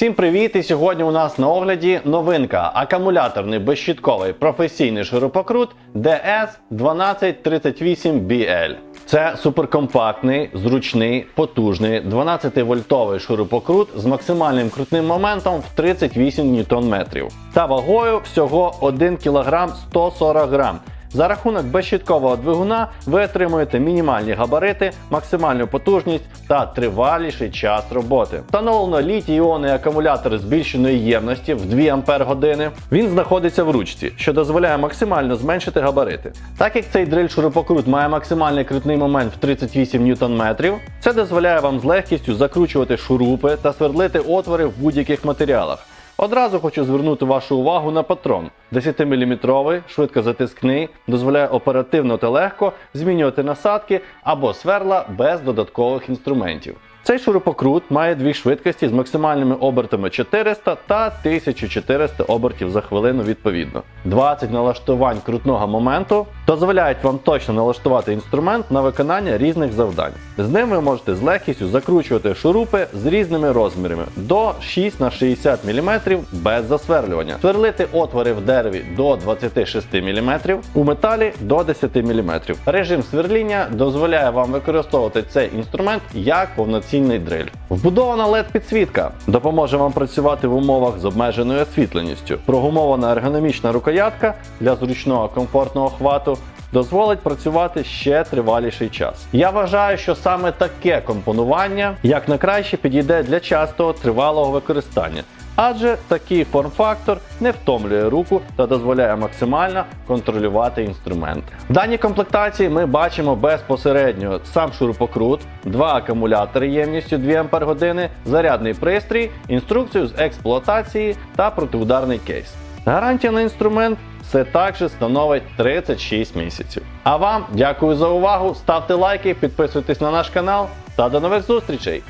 Всім привіт! І сьогодні у нас на огляді новинка акумуляторний безщітковий професійний ширококрут DS1238BL. Це суперкомпактний, зручний, потужний 12-вольтовий шурупокрут з максимальним крутним моментом в 38 Нм та вагою всього 1 кг 140 г. За рахунок безщіткового двигуна ви отримуєте мінімальні габарити, максимальну потужність та триваліший час роботи. Встановлено літій-іонний акумулятор збільшеної ємності в 2 Ампер години. Він знаходиться в ручці, що дозволяє максимально зменшити габарити. Так як цей дриль шурупокрут має максимальний крутний момент в 38 Нм, це дозволяє вам з легкістю закручувати шурупи та свердлити отвори в будь-яких матеріалах. Одразу хочу звернути вашу увагу на патрон. 10-мм, швидкозатискний, дозволяє оперативно та легко змінювати насадки або сверла без додаткових інструментів. Цей шурупокрут має дві швидкості з максимальними обертами 400 та 1400 обертів за хвилину відповідно. 20 налаштувань крутного моменту дозволяють вам точно налаштувати інструмент на виконання різних завдань. З ним ви можете з легкістю закручувати шурупи з різними розмірами до 6 на 60 мм без засверлювання, сверлити отвори в дереві до 26 мм, у металі до 10 мм. Режим сверління дозволяє вам використовувати цей інструмент як повноцінний дриль. Вбудована led підсвітка допоможе вам працювати в умовах з обмеженою освітленістю. Прогумована ергономічна рукоятка для зручного комфортного хвату дозволить працювати ще триваліший час. Я вважаю, що саме таке компонування як найкраще підійде для частого тривалого використання. Адже такий форм-фактор не втомлює руку та дозволяє максимально контролювати інструмент. В даній комплектації ми бачимо безпосередньо сам шурупокрут, два акумулятори ємністю 2 Ах, зарядний пристрій, інструкцію з експлуатації та протиударний кейс. Гарантія на інструмент все також становить 36 місяців. А вам дякую за увагу, ставте лайки, підписуйтесь на наш канал та до нових зустрічей!